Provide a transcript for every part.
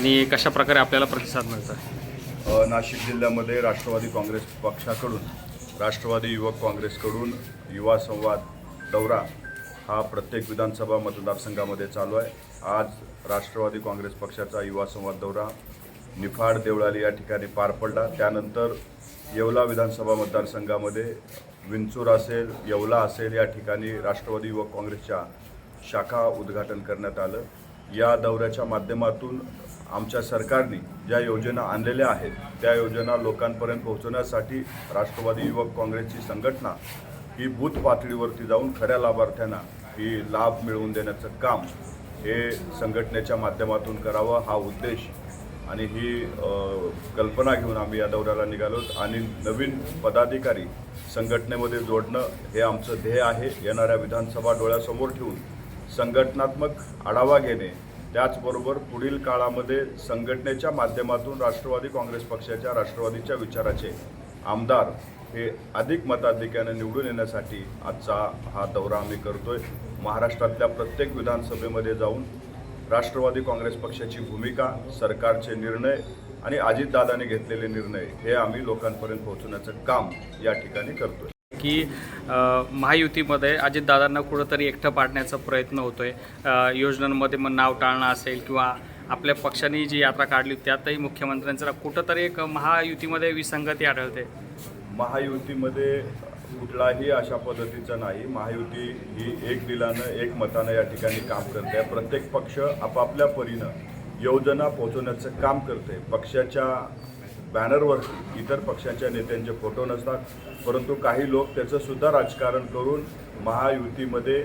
आणि कशा प्रकारे आपल्याला प्रतिसाद मिळतो नाशिक जिल्ह्यामध्ये राष्ट्रवादी काँग्रेस पक्षाकडून राष्ट्रवादी युवक काँग्रेसकडून युवा संवाद दौरा हा प्रत्येक विधानसभा मतदारसंघामध्ये चालू आहे. आज राष्ट्रवादी काँग्रेस पक्षाचा युवा संवाद दौरा निफाड देवळाली या ठिकाणी पार पडला. त्यानंतर येवला विधानसभा मतदारसंघामध्ये विंचूर असेल येवला असेल या ठिकाणी राष्ट्रवादी युवक काँग्रेसच्या शाखा उद्घाटन करण्यात आलं. या दौऱ्याच्या माध्यमातून आमच्या सरकारने ज्या योजना आणलेल्या आहेत त्या योजना लोकांपर्यंत पोहोचवण्यासाठी राष्ट्रवादी युवक काँग्रेसची संघटना ही बूथ पातळीवरती जाऊन खऱ्या लाभार्थ्यांना ही लाभ मिळवून देण्याचं काम हे संघटनेच्या माध्यमातून करावं हा उद्देश. आणि ही कल्पना घेऊन आम्ही या दौऱ्याला निघालो आणि नवीन पदाधिकारी संघटनेमध्ये जोडणं हे आमचं ध्येय आहे. येणाऱ्या विधानसभा डोळ्यासमोर ठेवून संघटनात्मक आढावा घेणे त्याचबरोबर पुढील काळामध्ये संघटनेच्या माध्यमातून राष्ट्रवादी काँग्रेस पक्षाच्या राष्ट्रवादीच्या विचाराचे आमदार हे अधिक मताधिक्याने निवडून येण्यासाठी आजचा हा दौरा आम्ही करतोय. महाराष्ट्रातल्या प्रत्येक विधानसभेमध्ये जाऊन राष्ट्रवादी काँग्रेस पक्षाची भूमिका सरकारचे निर्णय आणि अजितदादाने घेतलेले निर्णय हे आम्ही लोकांपर्यंत पोहोचवण्याचं काम या ठिकाणी करतोय. की महायुतीमध्ये अजितदादांना कुठंतरी एकटं पाडण्याचा प्रयत्न होतो आहे योजनांमध्ये मग नाव टाळणं असेल किंवा आपल्या पक्षाने जी यात्रा काढली त्यातही मुख्यमंत्र्यांचा कुठंतरी एक महायुतीमध्ये विसंगती आढळते. महायुतीमध्ये कुठलाही अशा पद्धतीचं नाही. महायुती ही एक दिलानं एक मतानं या ठिकाणी काम करते. आहे प्रत्येक पक्ष आपापल्या परीनं योजना पोहोचवण्याचं काम करते. पक्षाच्या बॅनरवर इतर पक्षाच्या नेत्यांचे फोटो नसतात परंतु काही लोक त्याचंसुद्धा राजकारण करून महायुतीमध्ये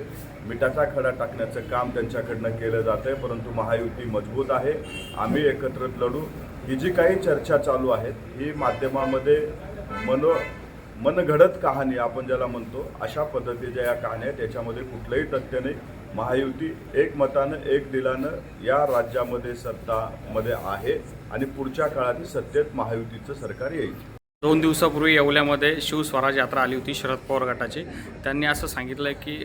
मिठाचा खडा टाकण्याचं काम त्यांच्याकडनं केलं जातं आहे परंतु महायुती मजबूत आहे. आम्ही एकत्रित लढू. ही जी काही चर्चा चालू आहेत ही माध्यमामध्ये मनो मनघडत कहाणी आपण ज्याला म्हणतो अशा पद्धतीच्या या कहाण्या आहेत. याच्यामध्ये कुठलंही तथ्य नाही. महायुती एक मतानं एक दिलानं या राज्यामध्ये सत्तामध्ये आहे आणि पुढच्या काळात सत्तेत महायुतीचं सरकार येईल. दोन दिवसापूर्वी येवल्यामध्ये शिवस्वराज यात्रा आली होती शरद पवार गटाची. त्यांनी असं सांगितलं की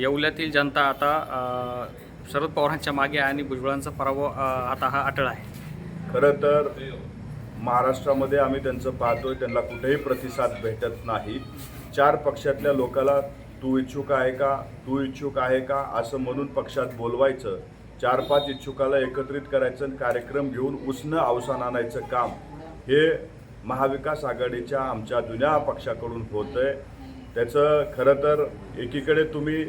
येवल्यातील जनता आता शरद पवारांच्या मागे आहे आणि भुजबळांचा पराभव आता हा अटळ आहे. खरं तर महाराष्ट्रामध्ये आम्ही त्यांचं पाहतोय त्यांना कुठेही प्रतिसाद भेटत नाही. चार पक्षातल्या लोकाला तू इच्छुक आहे का? तू इच्छुक आहे का? असं म्हणून पक्षात बोलवायचं. चार पाच इच्छुकाला एकत्रित करायचं आणि कार्यक्रम घेऊन उसणं अवसान आणायचं काम हे महाविकास आघाडीच्या आमच्या जुन्या पक्षाकडून होतंय. त्याचं खरं तर एकीकडे तुम्ही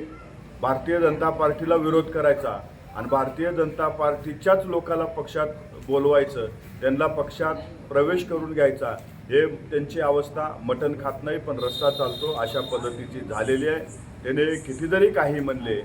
भारतीय जनता पार्टीला विरोध करायचा आणि भारतीय जनता पार्टीच्याच लोकाला पक्षात बोलवायचं त्यांना पक्षात प्रवेश करून घ्यायचा हे त्यांची अवस्था. मटण खात नाही पण रस्ता चालतो अशा पद्धतीची झालेली आहे. त्याने किती जरी काही म्हणले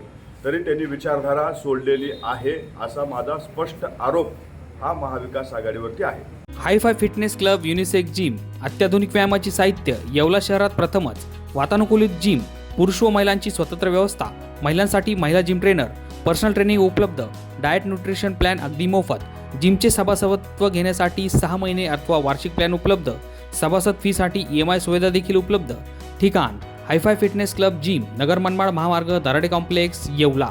तरी त्यांनी विचारधारा सोडलेली आहे असा माझा स्पष्ट आरोप हा महाविकास आघाडीवरती आहे. Hi-fi fitness club unisex gym अत्याधुनिक व्यायामाची साहित्य येवला शहरात प्रथमच वातानुकूलित जिम पुरुष व महिलांची स्वतंत्र व्यवस्था महिलांसाठी महिला जिम ट्रेनर पर्सनल ट्रेनिंग उपलब्ध डाएट न्यूट्रिशन प्लॅन अगदी मोफत जिमचे सभासदत्व घेण्यासाठी सहा महिने अथवा वार्षिक प्लॅन उपलब्ध सभासद फीसाठी ई एम आय सुविधा देखील उपलब्ध. ठिकाण hi-fi fitness club gym Nagar Manmad महामार्ग दराडे कॉम्प्लेक्स येवला.